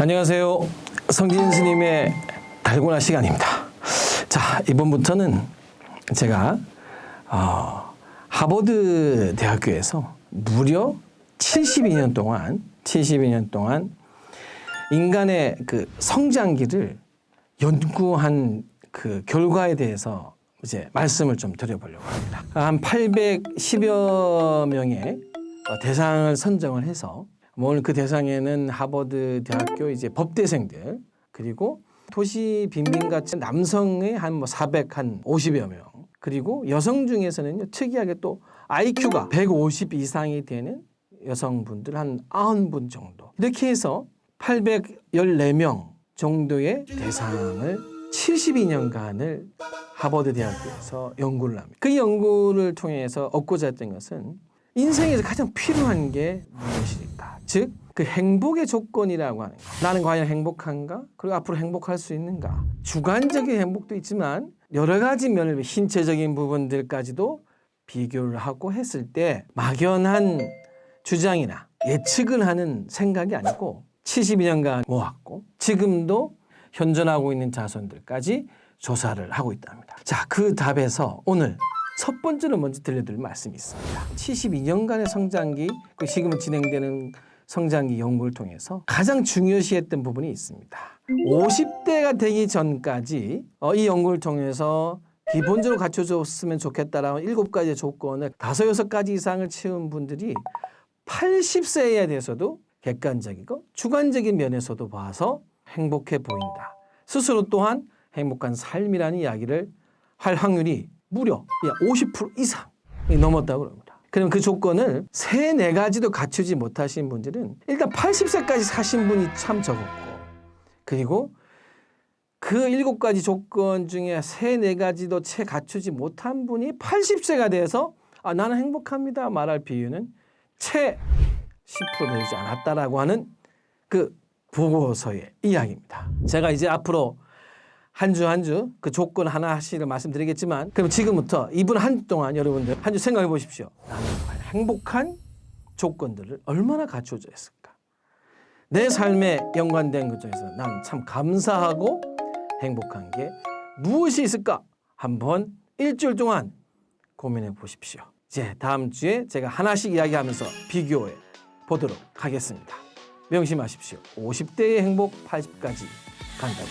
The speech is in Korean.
안녕하세요. 성진 스님의 달고나 시간입니다. 자, 이번부터는 제가 어, 하버드 대학교에서 무려 72년 동안 72년 동안 인간의 그 성장기를 연구한 그 결과에 대해서 이제 말씀을 좀 드려보려고 합니다. 한 810여 명의 어, 대상을 선정을 해서 뭐 오늘 그 대상에는 하버드 대학교 이제 법대생들 그리고 도시 빈민같이 남성의 한 뭐 400, 한 50여 명 그리고 여성 중에서는요 특이하게 또 IQ가 150 이상이 되는 여성분들 한 90분 정도 이렇게 해서 814명 정도의 대상을 72년간을 하버드 대학교에서 연구를 합니다. 그 연구를 통해서 얻고자 했던 것은 인생에서 가장 필요한 게 무엇일까? 즉, 그 행복의 조건이라고 하는 거. 나는 과연 행복한가? 그리고 앞으로 행복할 수 있는가? 주관적인 행복도 있지만 여러 가지 면을 신체적인 부분들까지도 비교를 하고 했을 때 막연한 주장이나 예측을 하는 생각이 아니고 72년간 모았고 지금도 현존하고 있는 자손들까지 조사를 하고 있답니다. 자, 그 답에서 오늘 첫 번째로 먼저 들려드릴 말씀이 있습니다. 72년간의 성장기, 그 지금 진행되는 성장기 연구를 통해서 가장 중요시했던 부분이 있습니다. 50대가 되기 전까지 어, 이 연구를 통해서 기본적으로 갖춰줬으면 좋겠다라는 일곱 가지의 조건을 다섯 여섯 가지 이상을 채운 분들이 80세에 대해서도 객관적이고 주관적인 면에서도 봐서 행복해 보인다. 스스로 또한 행복한 삶이라는 이야기를 할 확률이 무려 50% 이상이 넘었다고 합니다. 그럼 그 조건을 세 네 가지도 갖추지 못하신 분들은 일단 80세까지 사신 분이 참 적었고 그리고 그 일곱 가지 조건 중에 세 네 가지도 채 갖추지 못한 분이 80세가 돼서 아, 나는 행복합니다 말할 비율은 채10% 되지 않았다라고 하는 그 보고서의 이야기입니다. 제가 이제 앞으로 한 주 한 주 그 조건 하나씩을 말씀드리겠지만 그럼 지금부터 이분 한 주 동안 여러분들 한 주 생각해 보십시오. 나는 행복한 조건들을 얼마나 갖춰져 있을까? 내 삶에 연관된 것 중에서 난 참 감사하고 행복한 게 무엇이 있을까? 한번 일주일 동안 고민해 보십시오. 이제 다음 주에 제가 하나씩 이야기하면서 비교해 보도록 하겠습니다. 명심하십시오. 50대의 행복 80까지 간다고.